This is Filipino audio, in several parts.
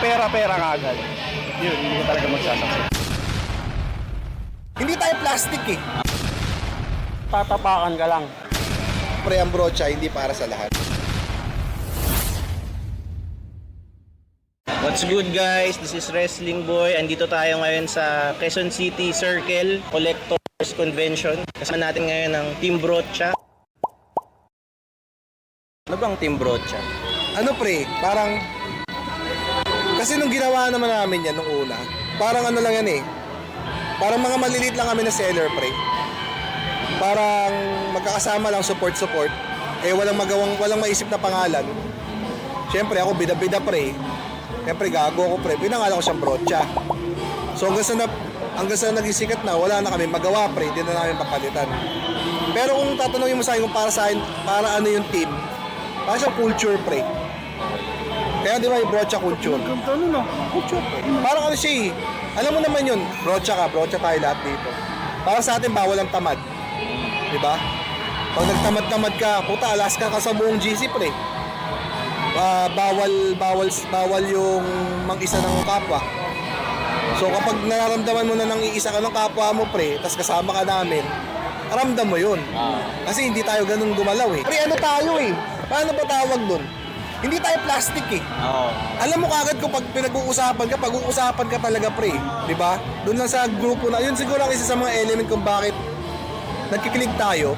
pera-pera kagad. Yun, hindi ka talaga magsasakit. Hindi tayo plastic eh. Tatapakan ka lang. Pre, ang brocha, hindi para sa lahat. What's good guys? This is Wrestling Boy. Andito tayo ngayon sa Quezon City Circle Collectors Convention. Kasama natin ngayon ang Team Brocha. Ano bang Team Brocha? Ano pre, parang... Kasi nung ginawa naman namin yan nung una, parang ano lang yan eh. Parang mga maliliit lang kami na seller pre. Parang magkakasama lang support-support. Eh walang magawang, walang maisip na pangalan. Siyempre ako bida-bida pre. Siyempre gago ako pre. Pinangalan ko siyang brocha. So hanggang sa, na, hanggang sa naging sikat na, wala na kami magawa pre. Hindi na namin papalitan. Pero kung tatanungin mo sa akin kung para sa akin, para ano yung team, para sa culture pre. Kaya di ba yung brocha culture? Ganito ano no? Culture. Parang ano siya eh. Alam mo naman yun, brocha ka, brocha tayo lahat dito. Para sa atin, bawal ang tamad. Di ba? Pag nagtamad-tamad ka, puta, alas ka ka sa buong GC pre. Ah, bawal, bawal, bawal yung mag-isa ng kapwa. So kapag nararamdaman mo na nang iisa ka ng kapwa mo pre, tas kasama ka namin, ramdam mo yun. Kasi hindi tayo ganun gumalaw eh. Pre, ano tayo eh? Paano ba tawag dun? Hindi tayo plastic eh. Oo. Alam mo kagad kung pag pinag-uusapan ka, pag-uusapan ka talaga pre, 'di ba? Doon lang sa grupo na, yun siguro ang isa sa mga element kung bakit nagkikilig tayo.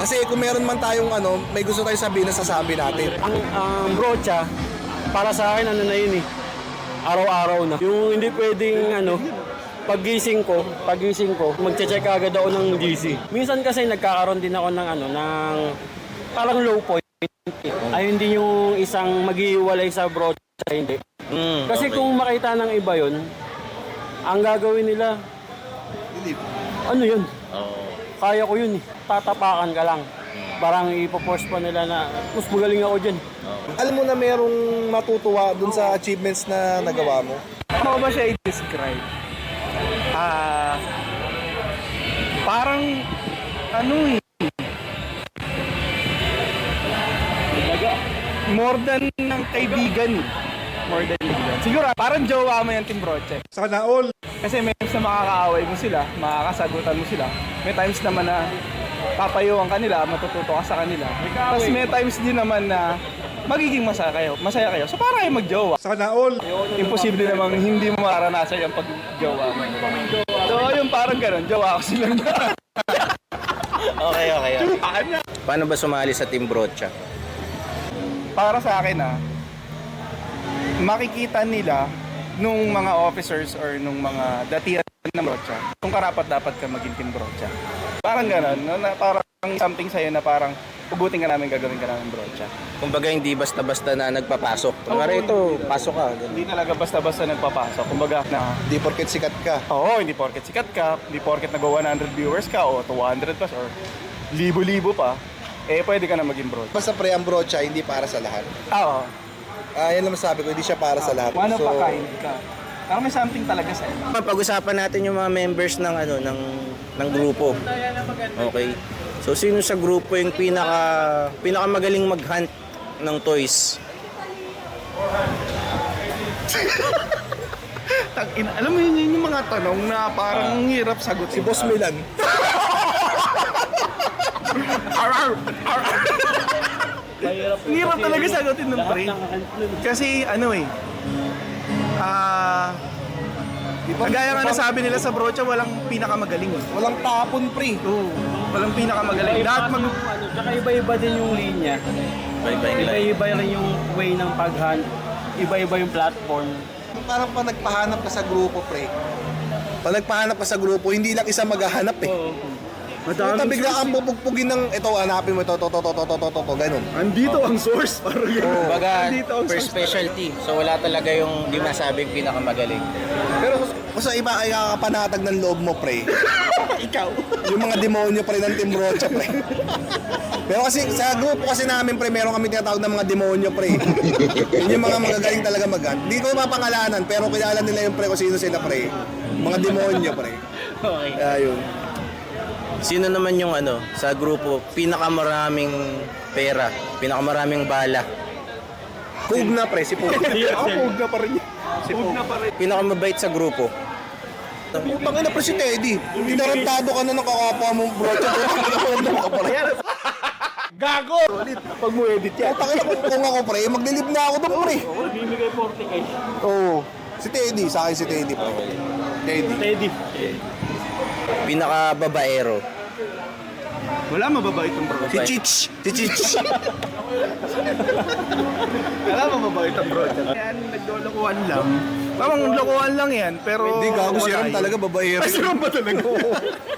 Kasi kung meron man tayong ano, may gusto tayong sabihin na sasabi natin. Ang, ang brocha, para sa akin, ano na yun eh. Araw-araw na. Yung hindi pwedeng, ano, pagising ko, pagising ko, magche-check agad ako ng GC. Minsan kasi nagkakaroon din ako ng, ano, ng parang low point. Ay hindi yung isang maghihiwalay sa brocha, hindi. Mm, Kasi okay. kung makita ng iba yun, ang gagawin nila, ano yun? Oo. Kaya ko yun eh. Tatapakan ka lang. Parang ipopost pa nila na, mas magaling ako dyan. Alam mo na merong matutuwa dun sa achievements na nagawa mo. Ano ba siya i-describe? Ah... parang... Ano eh... More than ng kaibigan. eh. More than kaibigan. Siguro, parang jowa mo yung Team Broche. Sana all. Kasi may times na makakaaway mo sila, makakasagutan mo sila. May times naman na papayuhan ka nila, matututo ka sa kanila. Tapos may times din naman na magiging masaya kayo. Masaya kayo. So para kayo magjowa. Sana all. Imposible namang hindi mo maranasan yung pagjowa mo. So yung parang ganun, jowa ko silang. Okay, okay, okay. Paano ba sumali sa Team Brocha? Para sa akin ah, makikita nila nung mga officers or nung mga datihan ng brocha kung karapat dapat ka maging team brocha. Parang gano'n, no? na parang something sa'yo na parang ugutin ka namin, gagawin ka namin brocha. Kumbaga hindi basta-basta na nagpapasok. Kumbaga ito, pasok ka. Ganun. Hindi talaga basta-basta nagpapasok. Kumbaga na, Di porket sikat ka. oo, hindi porket sikat ka, hindi porket nag-100 viewers ka o 200 plus or libo-libo pa, eh pwede ka na maging brocha. Basta pre, ang brocha hindi para sa lahat. Ah, Oo. Ah, yan lang masabi ko, hindi siya para sa lahat. One of So, a kind ka. Parang may something talaga sa'yo. Pag-usapan natin yung mga members ng ano ng ng grupo. Okay. So sino sa grupo yung pinaka pinaka magaling mag-hunt ng toys? Tag-in, alam mo yun, yun yung mga tanong na parang hirap sagutin. Si Boss Milan. Ang hirap talaga sagutin ng pre. Kasi ano eh, ah, kagaya nga nasabi nila sa brocha, walang pinakamagaling eh. Walang tapon pre. Oo, walang pinakamagaling. Lahat mag... ano, tsaka iba-iba din yung linya. Iba-iba rin yung way ng pag-hunt. Iba-iba yung platform. Parang pa nagpahanap ka sa grupo, pre. Pag nagpahanap ka sa grupo, hindi lang isa maghahanap eh. Oo. Puta, bigla kang pupugpugin ng ito, hanapin mo ito, to, to, to, to, to, to, to, to, ganun. Andito ang source, parang yun. Kumbaga, Andito ang per source. specialty. So wala talaga yung di masabing pinakamagaling. Pero kung sa iba ay kakapanatag ng loob mo, pre. Ikaw. Yung mga demonyo, pre, ng Team Rocha, pre. Pero kasi sa grupo kasi namin, pre, meron kami tinatawag ng mga demonyo, pre. Yun yung mga magagaling talaga mag Hindi ko mapangalanan, pero kilala nila yung pre kung sino sila, pre. Mga demonyo, pre. Okay. Kaya yun. Sino naman yung ano sa grupo pinakamaraming pera, pinakamaraming bala? Pug na pre, si Pug. Ako, huwag na pa rin yun. Si Pug. Pinakamabait sa grupo. Putang ina pre si Teddy. Tinarantado ka na ng kakapa mong brocha. Putang ina ka. Gago! Pag mo edit yan. Putang ina kung, kung ako pre, maglilib na ako doon pre. Bibigay 40k. Oo. Si Teddy, sa akin si Teddy pre. Teddy. Teddy. Pinakababaero. Wala mababait ang bro. Si Chich. Si Chich. Wala mababait ang bro. Yan, naglolokohan lang. Tamang lokohan lang yan, pero... Hindi gago si Ram talaga babae. Ay, si Ram ba talaga?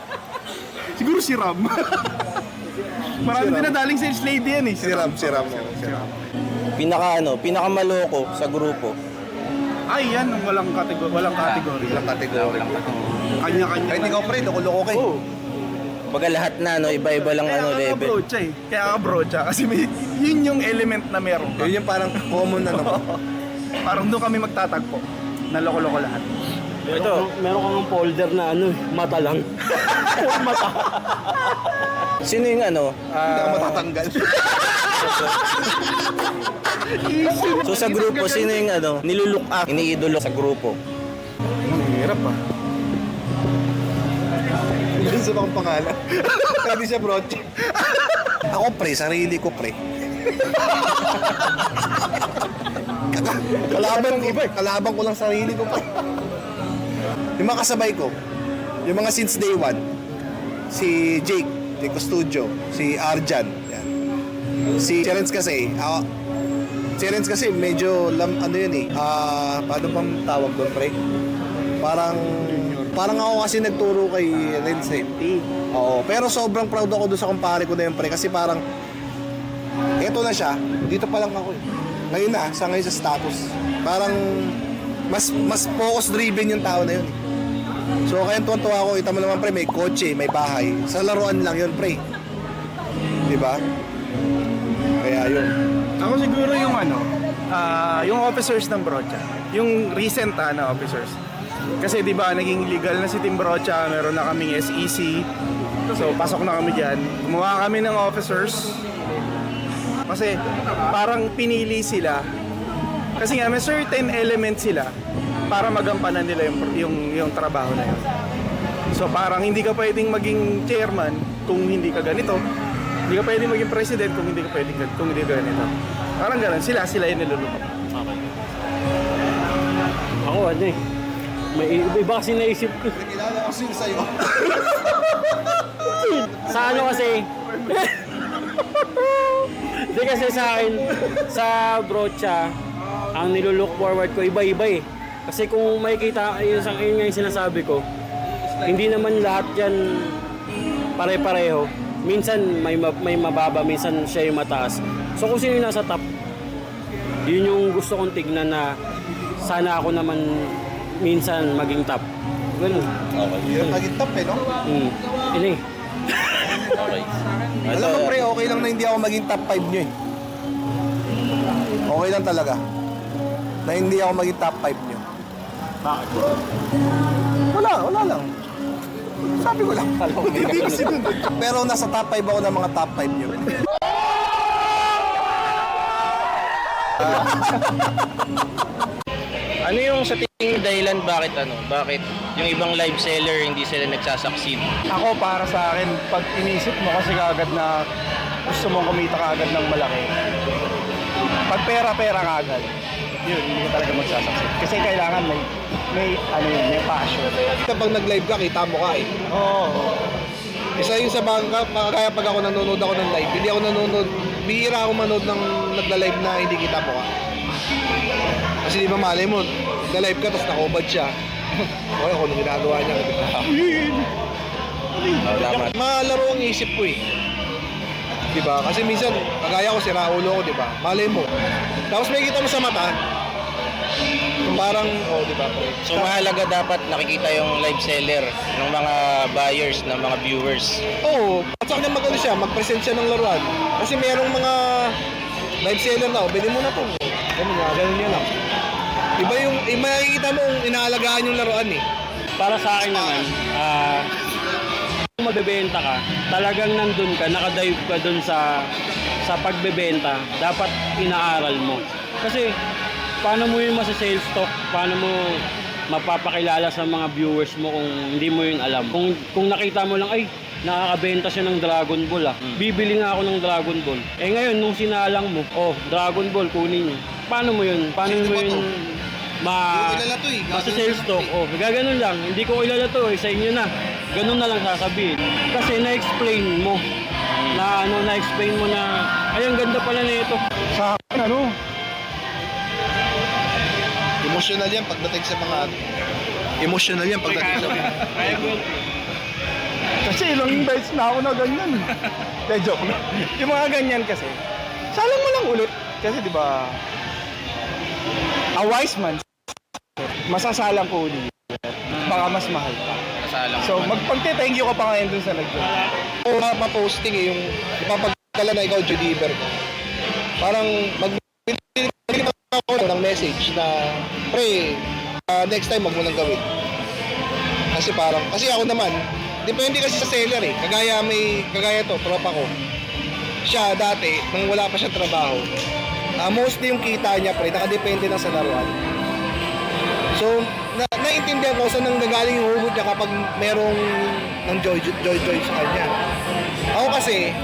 Siguro si Ram. Marami dinadaling sales lady yan eh. Si Ram, si Ram. Si Ram. Pinaka ano, pinakamaloko sa grupo. Ay, yan, ang walang kategory. Walang kategory. Ilang kategory. Kanya-kanya. Kahit ikaw pre, loko-loko kay. Oo. Baga lahat na ano, iba-iba lang Kaya ano ka level. brocha eh. Kaya ka brocha. Kasi may, yun yung element na meron ka. Yun yung parang common na naman. Parang doon kami magtatagpo. Naloko-loko lahat. Ito, meron kang folder na ano, eh, mata lang. mata. Sino yung ano? Hindi ka ah, matatanggal. so sa grupo, sino yung ano, nilulook up, iniidolo sa grupo? Hirap ah. Gusto akong pangalan. Sabi siya brocha. Ako pre, sarili ko pre. kalaban ko, kalaban ko lang sarili ko pre. Yung mga kasabay ko, yung mga since day one, si Jake, Jake Studio, si Arjan, yan. Si Terence kasi, ako, si Terence kasi medyo, lam, ano yun eh, ah, paano pang tawag doon pre? Parang, parang ako kasi nagturo kay Renz eh. Oo, pero sobrang proud ako doon sa kumpare ko na yun pre, kasi parang, eto na siya, dito pa lang ako eh. Ngayon na, sa ngayon sa status. Parang, mas mas focus driven yung tao na yun. eh. So kaya tuwa-tuwa ako, ita mo naman pre, may kotse, may bahay. Sa laruan lang yun pre. Di ba? Kaya yun. Ako siguro yung ano, ah, yung officers ng Brocha. Yung recent ah, na officers. Kasi di ba naging legal na si Team Brocha, meron na kaming SEC. So pasok na kami diyan. Gumawa kami ng officers. Kasi parang pinili sila. Kasi nga may certain element sila para magampanan nila yung yung, yung trabaho na yun. So parang hindi ka pwedeng maging chairman kung hindi ka ganito. Hindi ka pwedeng maging president kung hindi ka pwedeng kung hindi ka ganito. Parang ganun, sila sila yung nilulupot. Ako ano eh. May iba, kasi naisip ko. Nakilala ko sila sa'yo. Sa ano kasi? Hindi kasi sa akin, sa brocha, ang nilulook forward ko, iba-iba eh. Kasi kung makikita, yun, sa- yun nga yung sinasabi ko, hindi naman lahat yan pare-pareho. Minsan may, ma- may mababa, minsan siya yung mataas. So kung sino yung nasa top, yun yung gusto kong tignan na sana ako naman minsan maging top. Ganun. Yung naging top eh, no? Mm. Yun eh. Alam mo pre, okay lang na hindi ako maging top 5 nyo eh. Okay lang talaga. Na hindi ako maging top 5 nyo. Bakit? Wala, wala lang. Sabi ko lang. Hindi ko sinunod. Pero nasa top 5 ako ng mga top 5 nyo. Ano yung sa tingin dahilan bakit ano? Bakit yung ibang live seller hindi sila nagsasucceed? Ako para sa akin, pag inisip mo kasi kagad na gusto mong kumita kagad ng malaki, pag pera-pera kagad, yun, hindi ka talaga magsasucceed. Kasi kailangan may, may, ano yun, may passion. Kapag nag-live ka, kita mo ka eh. Oo. Isa yun sa bangka, kaya pag ako nanonood ako ng live, hindi ako nanonood, bihira ako manood ng nagla-live na hindi kita mo ka. Kasi di ba malay mo, nagla-live ka, tapos nakubad siya. okay, ako nung ginagawa niya. Tama. Malaro ang isip ko eh. Di ba? Kasi minsan, kagaya ko, si Raulo ko, di ba? Malay mo. Tapos may kita mo sa mata, parang, oh, di ba? pre? So mahalaga dapat nakikita yung live seller ng mga buyers, ng mga viewers. Oo, at saka na mag-ano siya, mag-present siya ng laruan. Kasi merong mga live seller na, oh, bilhin mo na to. Ganun nga, ganun yan lang. Iba yung, eh, makikita mo kung inaalagaan yung laruan eh. Para sa akin naman, ah kung magbebenta ka, talagang nandun ka, nakadive ka dun sa sa pagbebenta, dapat inaaral mo. Kasi paano mo yun masa-sales stock? Paano mo mapapakilala sa mga viewers mo kung hindi mo yun alam? Kung, kung nakita mo lang, ay, nakakabenta siya ng Dragon Ball ah. Bibili nga ako ng Dragon Ball. Eh ngayon, nung sinalang mo, oh, Dragon Ball, kunin niyo. Paano mo yun? Paano Sino mo yun ma Hindi ko kilala to eh. Sales ko stock. eh. Oh, gaganon lang. Hindi ko kilala to eh. Sa inyo na. Ganun na lang sasabihin. Kasi na-explain mo. Na ano, na-explain mo na, ay, ang ganda pala na ito. Sa akin, ano, Emotional yan pagdating sa mga... Emotional yan pagdating sa mga... kasi ilang beses na ako na ganyan. De, joke lang. Yung mga ganyan kasi, salang mo lang ulit. Kasi di ba, a wise man, masasalang ko ulit. Baka mas mahal pa. So, magpagte-thank you ka pa ngayon dun sa nag-joke. Oo, ma- ma-posting eh, yung ipapagkala na ikaw, Judiver ko. Parang magbibigay ako ng message na, pre, ah, next time wag mo nang gawin. Kasi parang, kasi ako naman, depende kasi sa seller eh. Kagaya may, kagaya to, tropa ko. Siya dati, nung wala pa siya trabaho, ah, mostly yung kita niya pre, nakadepende lang sa laruan. So, na naiintindihan ko saan nang gagaling yung hugot niya kapag merong ng joy joy joy sa kanya. Ako kasi,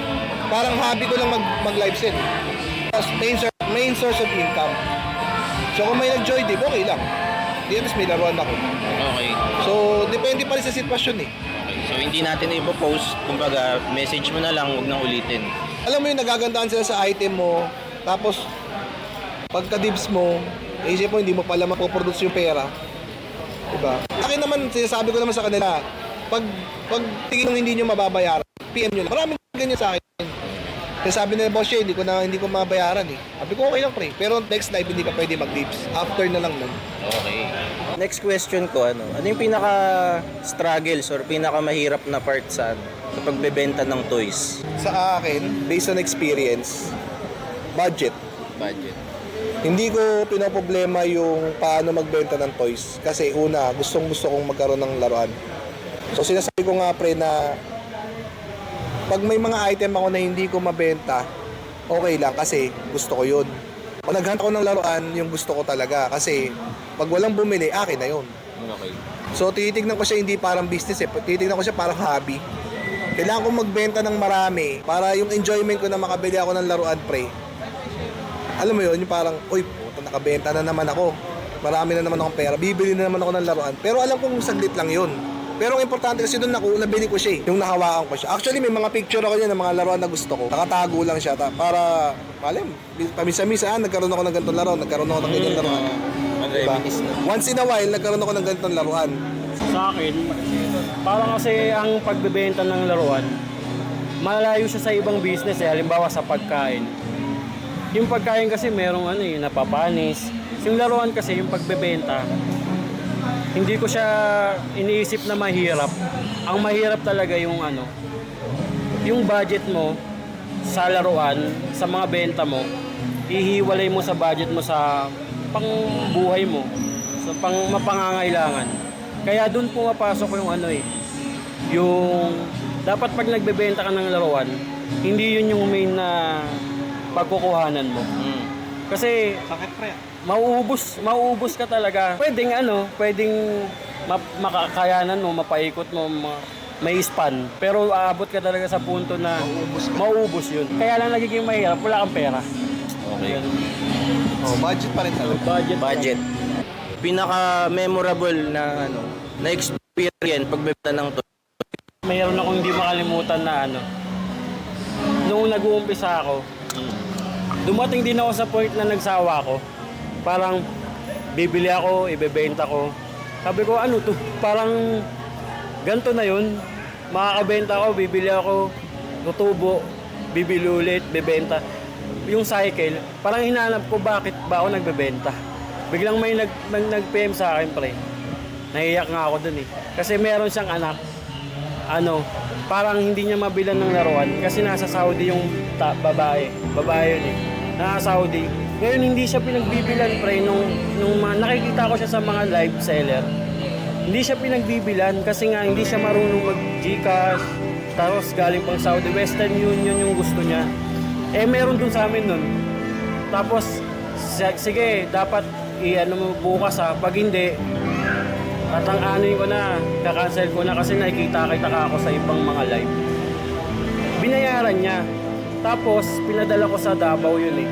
parang hobby ko lang mag, mag live set. Tapos main, main source of income. So kung may nag-joy dip, okay lang. Di at least may laruan ako. Okay. So, depende pa rin sa sitwasyon eh. okay. So hindi natin ipopost, kumbaga message mo na lang, huwag nang ulitin. Alam mo yung nagagandaan sila sa item mo, tapos pagka-dibs mo, isip mo hindi mo pala mapoproduce yung pera. Diba? Akin naman, sinasabi ko naman sa kanila, pag, pag tingin hindi nyo mababayaran, PM nyo lang. Maraming ganyan sa akin. Kaya sabi nila, boss, hindi ko na hindi ko mabayaran eh. Sabi ko, okay lang pre. Pero next live, hindi ka pwede mag-dibs. After na lang nun. Okay. Next question ko, ano? Ano yung pinaka-struggles or pinaka-mahirap na part sa, sa pagbebenta ng toys? Sa akin, based on experience, budget. Budget. Hindi ko pinoproblema yung paano magbenta ng toys. Kasi una, gustong gusto kong magkaroon ng laruan. So sinasabi ko nga pre na pag may mga item ako na hindi ko mabenta, okay lang kasi gusto ko yun. Pag naghanap ako ng laruan, yung gusto ko talaga. Kasi pag walang bumili, akin na yun. Okay. So titignan ko siya hindi parang business eh. Titignan ko siya parang hobby. Kailangan ko magbenta ng marami para yung enjoyment ko na makabili ako ng laruan pre. Alam mo yun, yung parang, uy, puta, nakabenta na naman ako. Marami na naman akong pera. Bibili na naman ako ng laruan. Pero alam kong saglit lang yun. Pero ang importante kasi doon ako, nabili ko siya eh. Yung nahawakan ko siya. Actually, may mga picture ako niya ng mga laruan na gusto ko. Nakatago lang siya. Ta- para, alam, pamisa-misa, ah, nagkaroon ako ng ganitong laruan. Nagkaroon ako ng ganitong laruan. Diba? Reminisce na. Once in a while, nagkaroon ako ng ganitong laruan. Sa akin, parang kasi ang pagbebenta ng laruan, malayo siya sa ibang business eh. Halimbawa sa pagkain. Yung pagkain kasi merong ano eh, napapanis. Yung laruan kasi, yung pagbebenta, hindi ko siya iniisip na mahirap. Ang mahirap talaga yung ano, yung budget mo sa laruan, sa mga benta mo, ihiwalay mo sa budget mo sa pangbuhay mo, sa pang mapangangailangan. Kaya doon pumapasok yung ano eh, yung dapat pag nagbebenta ka ng laruan, hindi yun yung main na pagkukuhanan mo. Mm. Kasi mauubos, mauubos ka talaga. Pwedeng ano, pwedeng ma- makakayanan mo, mapaikot mo, ma- may span. Pero aabot ka talaga sa punto na mauubos, yun. Kaya lang nagiging mahirap, wala kang pera. Okay. Oh, budget pa rin talaga. Budget. Budget. Pinaka-memorable na ano, na experience pagbebenta ng toys. Mayroon akong hindi makalimutan na ano. Noong nag-uumpisa ako, dumating din ako sa point na nagsawa ako. Parang bibili ako, ibebenta ko. Sabi ko, ano to? Parang ganto na yun. Makakabenta ako, bibili ako, tutubo, bibili ulit, bebenta. Yung cycle, parang hinanap ko bakit ba ako nagbebenta. Biglang may nag, nag, nag-PM sa akin, pre. Nahiyak nga ako dun eh. Kasi meron siyang anak ano, parang hindi niya mabilan ng laruan kasi nasa Saudi yung ta- babae. Babae yun eh. Nasa Saudi. Ngayon hindi siya pinagbibilan pre nung, nung ma- nakikita ko siya sa mga live seller. Hindi siya pinagbibilan kasi nga hindi siya marunong mag Gcash. Tapos galing pang Saudi Western Union yung gusto niya. Eh meron dun sa amin nun. Tapos si- sige, dapat i-ano mo bukas ha. Pag hindi, tatang-anoin ko na, kakancel ko na kasi nakikita-kita ka ako sa ibang mga live. Binayaran niya. Tapos, pinadala ko sa Davao yun eh.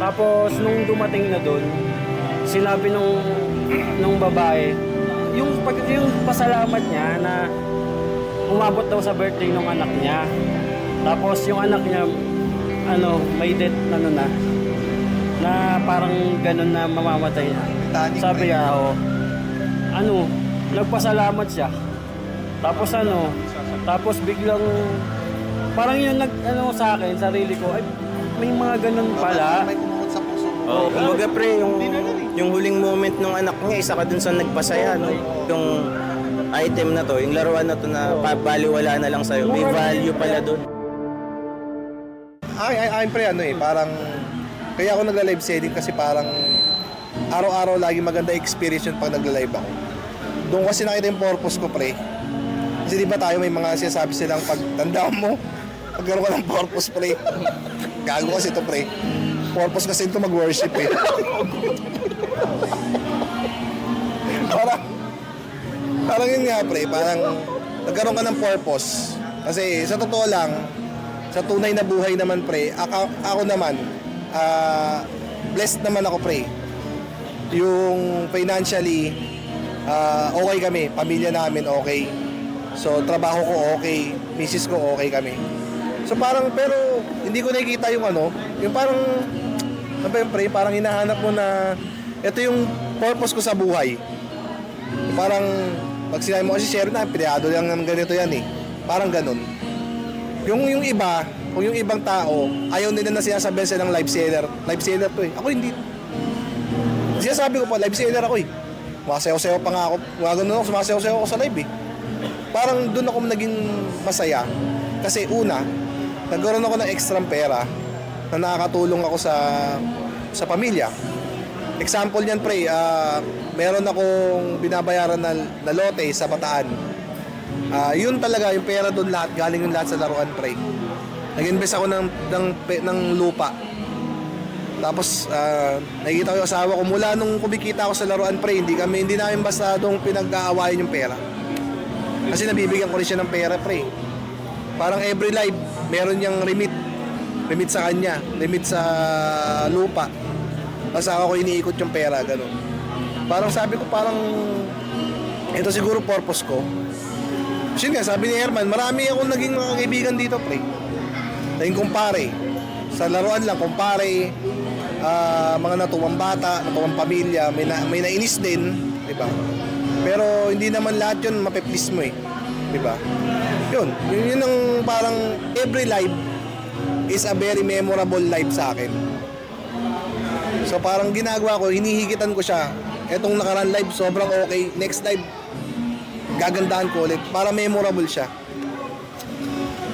Tapos, nung dumating na doon, sinabi nung, nung babae, yung, pag, yung pasalamat niya na umabot daw sa birthday ng anak niya. Tapos, yung anak niya, ano, may death, ano na, na parang ganun na mamamatay na. Sabi niya, oh, ano, nagpasalamat siya. Tapos ano, tapos biglang, parang yun nag, ano sa akin, sarili ko, ay, may mga ganun pala. May kumukot sa puso mo. Oh, kumbaga pre, yung, yung huling moment ng anak niya, isa ka dun sa nagpasaya, no? Yung item na to, yung laruan na to na pabaliwala na lang sa'yo. May value pala dun. Ay, ay, ay, pre, ano eh, parang, kaya ako nagla-live selling kasi parang, araw-araw lagi maganda experience yun pag nagla-live ako. Doon kasi nakita yung purpose ko, pre. Kasi di ba tayo may mga sinasabi silang pag tandaan mo, pagkaroon ka ng purpose, pre. Gago kasi ito, pre. Purpose kasi ito mag-worship, eh. parang, parang yun nga, pre. Parang, nagkaroon ka ng purpose. Kasi, sa totoo lang, sa tunay na buhay naman pre, ako, ako naman, ah, blessed naman ako pre. Yung financially, ah, okay kami, pamilya namin okay. So trabaho ko okay, misis ko okay kami. So parang, pero hindi ko nakikita yung ano, yung parang, ano ba yun pre, parang hinahanap mo na, ito yung purpose ko sa buhay. Yung parang, pag sinabi mo kasi share na, pinayado lang ng ganito yan eh. Parang ganun. Yung yung iba, kung yung ibang tao, ayaw nila na sinasabihan silang live seller. Live seller to eh. Ako hindi. Sinasabi ko pa, live seller ako eh. Sumasayaw-sayaw pa nga ako. Mga ganun ako, sumasayaw-sayaw ako sa live eh. Parang doon ako naging masaya. Kasi una, nagkaroon ako ng extra pera na nakakatulong ako sa sa pamilya. Example niyan pre, ah, meron akong binabayaran na, na lote sa Bataan. Ah, yun talaga yung pera doon lahat galing yung lahat sa laruan pre. Nag-invest ako ng ng, ng lupa. Tapos ah, nakikita ko yung asawa ko mula nung kumikita ako sa laruan pre, hindi kami hindi namin basta dong pinag-aawayan yung pera. Kasi nabibigyan ko rin siya ng pera pre. Parang every life meron niyang remit. Remit sa kanya, remit sa lupa. Tapos ako iniikot yung pera, ganun. Parang sabi ko parang ito siguro purpose ko. Kasi nga, sabi ni Herman, marami akong naging mga kaibigan dito, pre. Naging kumpare. Sa laruan lang, kumpare, ah, mga natuwang bata, natuwang pamilya, may, na, may nainis din, di ba? Pero hindi naman lahat yun mapiplis mo eh. Di ba? Yun, yun, yun ang parang every life is a very memorable life sa akin. So parang ginagawa ko, hinihigitan ko siya. Etong nakaraan live, sobrang okay. Next live, gagandahan ko ulit para memorable siya.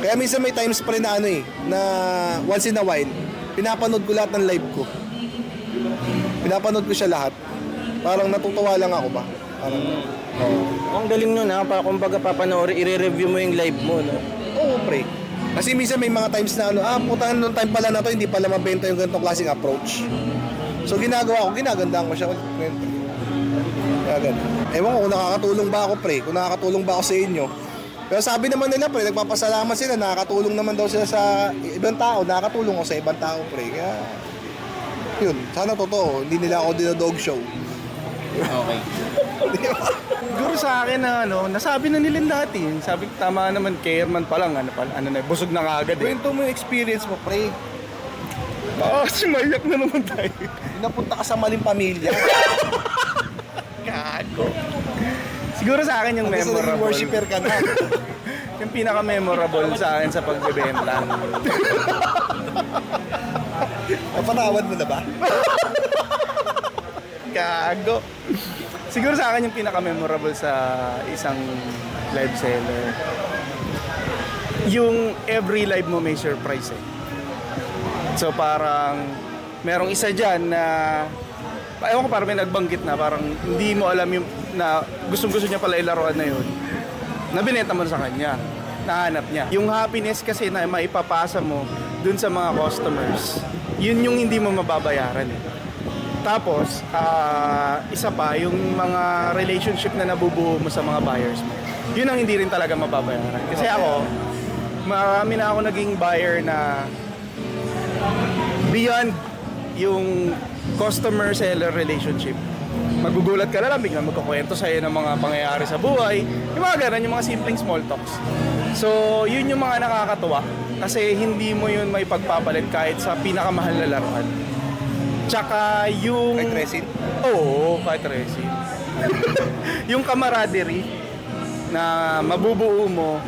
Kaya minsan may times pa rin na ano eh, na once in a while, pinapanood ko lahat ng live ko. Pinapanood ko siya lahat. Parang natutuwa lang ako ba? Parang, Ang galing nun ha, pa, kumbaga papanoorin, i-review mo yung live mo, no? oo pre. Kasi minsan may mga times na ano, ah, putahan nung time pala na to, hindi pala mabenta yung ganitong klaseng approach. So ginagawa ko, ginagandaan ko siya. Kaya ganun. Ewan ko kung nakakatulong ba ako pre, kung nakakatulong ba ako sa inyo. Pero sabi naman nila pre, nagpapasalamat sila, nakakatulong naman daw sila sa ibang tao, nakakatulong ako sa ibang tao pre. Kaya, yun, sana totoo, hindi nila ako dinodog show. Okay. Siguro sa akin na ano, nasabi na nila lahat eh. Sabi tama naman kay Herman pa lang, ano, pa, ano na, busog na kagad eh. Kwento mo yung experience mo pre, Ah, sumayak na naman tayo. napunta ka sa maling pamilya. Gago. Siguro sa akin yung sa naging memorable. worshiper ka na. Yung pinaka-memorable sa akin sa pagbebenta. Napatawad mo na ba? Gago. Siguro sa akin yung pinaka-memorable sa isang live seller. Yung every live mo may surprise eh. So parang merong isa dyan na ewan ko parang may nagbanggit na parang hindi mo alam yung na gustong gusto niya pala ilaruan na yun na binenta mo sa kanya nahanap niya yung happiness kasi na maipapasa mo dun sa mga customers yun yung hindi mo mababayaran eh Tapos, ah, isa pa, yung mga relationship na nabubuo mo sa mga buyers mo. Yun ang hindi rin talaga mababayaran. Kasi ako, marami na ako naging buyer na beyond yung customer-seller relationship. Magugulat ka na lang, biglang magkukwento sa'yo ng mga pangyayari sa buhay. Yung mga ganun, yung mga simpleng small talks. So, yun yung mga nakakatuwa. Kasi hindi mo yun may pagpapalit kahit sa pinakamahal na laruan. Tsaka yung... Kahit resin? Oo, kahit resin. yung camaraderie na mabubuo mo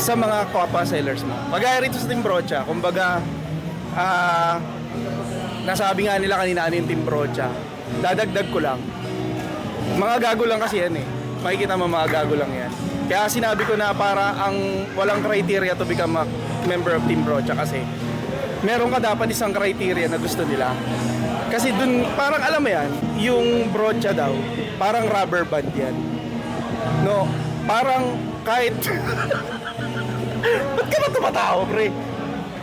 sa mga kapwa sellers mo. Pagaya rito sa Team Brocha, kumbaga, ah, nasabi nga nila kanina ano yung Team Brocha, dadagdag ko lang. Mga gago lang kasi yan eh. Makikita mo mga gago lang yan. Kaya sinabi ko na para ang walang criteria to become a member of Team Brocha kasi meron ka dapat isang criteria na gusto nila. Kasi dun, parang alam mo yan, yung brocha daw, parang rubber band yan. No, parang kahit... Ba't ka ba tumatawa, pre?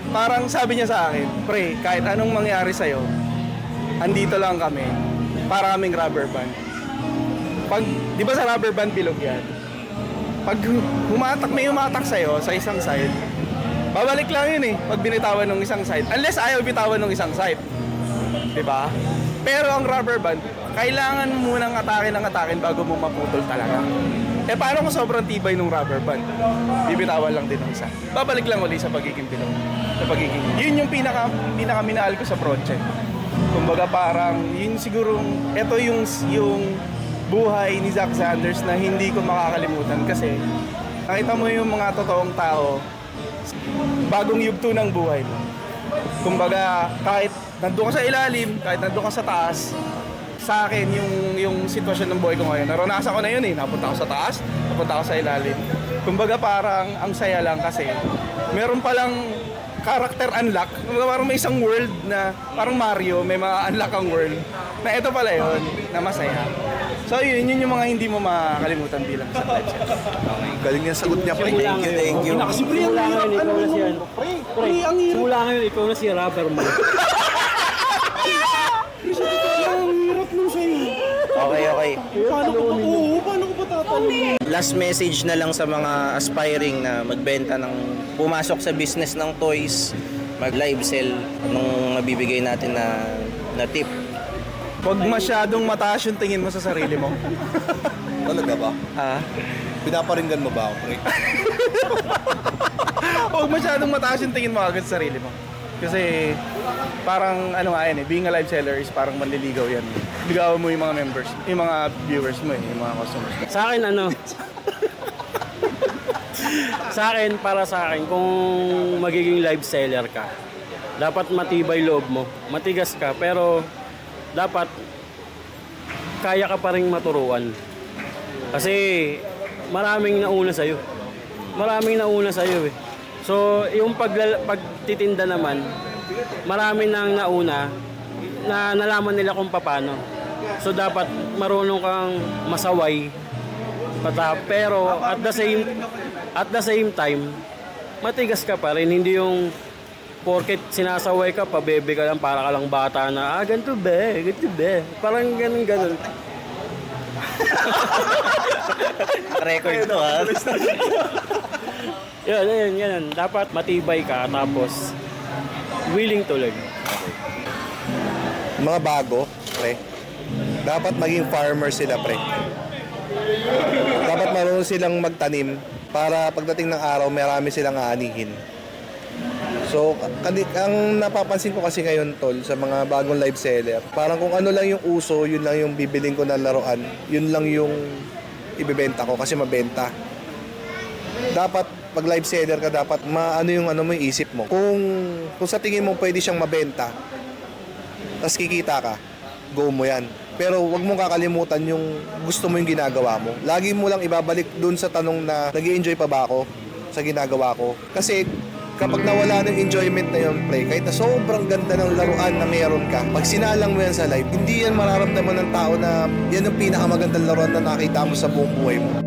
Parang sabi niya sa akin, pre, kahit anong mangyari sa'yo, andito lang kami, para kaming rubber band. Pag, di ba sa rubber band bilog yan? Pag humatak, may humatak sa'yo sa isang side, babalik lang yun eh, pag binitawan ng isang side. Unless ayaw bitawan ng isang side. Di ba? Pero ang rubber band, kailangan mo munang atake ng atakin bago mo maputol talaga. Eh paano kung sobrang tibay ng rubber band? Bibitawan lang din ng isa. Babalik lang ulit sa pagiging bilog. Sa pagiging... Yun yung pinaka, pinaka minahal ko sa project. Kumbaga parang, yun siguro, ito yung, yung buhay ni Zack Sanders na hindi ko makakalimutan kasi nakita mo yung mga totoong tao bagong yugto ng buhay mo. Kumbaga, kahit nandun ka sa ilalim, kahit nandun ka sa taas, sa akin yung yung sitwasyon ng buhay ko ngayon. Naranasan ko na yun eh. Napunta ako sa taas, napunta ako sa ilalim. Kumbaga parang ang saya lang kasi meron palang character unlock. Parang may isang world na parang Mario, may mga unlock ang world. Na ito pala yun, na masaya. So yun, yun yung mga hindi mo makakalimutan bilang sa legend. Galing yung sagot niya, pre. Thank you, thank you. Simula ngayon, ikaw na si ano. Pre, simula ngayon, ikaw na si rubber man. Okay, okay. Last message na lang sa mga aspiring na magbenta ng pumasok sa business ng toys, mag live sell, anong mabibigay natin na na tip. Huwag masyadong mataas yung tingin mo sa sarili mo. Talaga ba? Ha? Pinaparinggan mo ba ako, pre? Huwag masyadong mataas yung tingin mo agad sa sarili mo. Kasi parang ano nga yan eh, being a live seller is parang manliligaw yan. Ligawan mo yung mga members, yung mga viewers mo eh, yung mga customers mo. Sa akin, ano? sa akin, para sa akin, kung magiging live seller ka, dapat matibay loob mo. Matigas ka, pero dapat kaya ka pa rin maturuan. Kasi maraming nauna sa'yo. Maraming nauna sa'yo eh. So, yung pagla- pagtitinda naman, marami nang nauna na nalaman nila kung paano. So, dapat marunong kang masaway. Pata, pero at the same at the same time, matigas ka pa rin. Hindi yung porket sinasaway ka, pabebe ka lang, para ka lang bata na, ah, ganito be, ganito be. Parang ganun, ganun. Record to ha. Yun, yun, yun. Dapat matibay ka, tapos willing to learn. Mga bago, pre. Dapat maging farmer sila, pre. Dapat marunong silang magtanim para pagdating ng araw, marami silang aanihin. So, ang napapansin ko kasi ngayon, tol, sa mga bagong live seller, parang kung ano lang yung uso, yun lang yung bibiling ko na laruan, yun lang yung ibebenta ko kasi mabenta. Dapat pag live seller ka dapat maano yung ano mo yung isip mo. Kung kung sa tingin mo pwede siyang mabenta, tapos kikita ka, go mo yan. Pero wag mong kakalimutan yung gusto mo yung ginagawa mo. Lagi mo lang ibabalik dun sa tanong na nag enjoy pa ba ako sa ginagawa ko. Kasi kapag nawala ng enjoyment na yun, pre, kahit na sobrang ganda ng laruan na meron ka, pag sinalang mo yan sa live, hindi yan mararamdaman ng tao na yan ang pinakamagandang laruan na nakita mo sa buong buhay mo.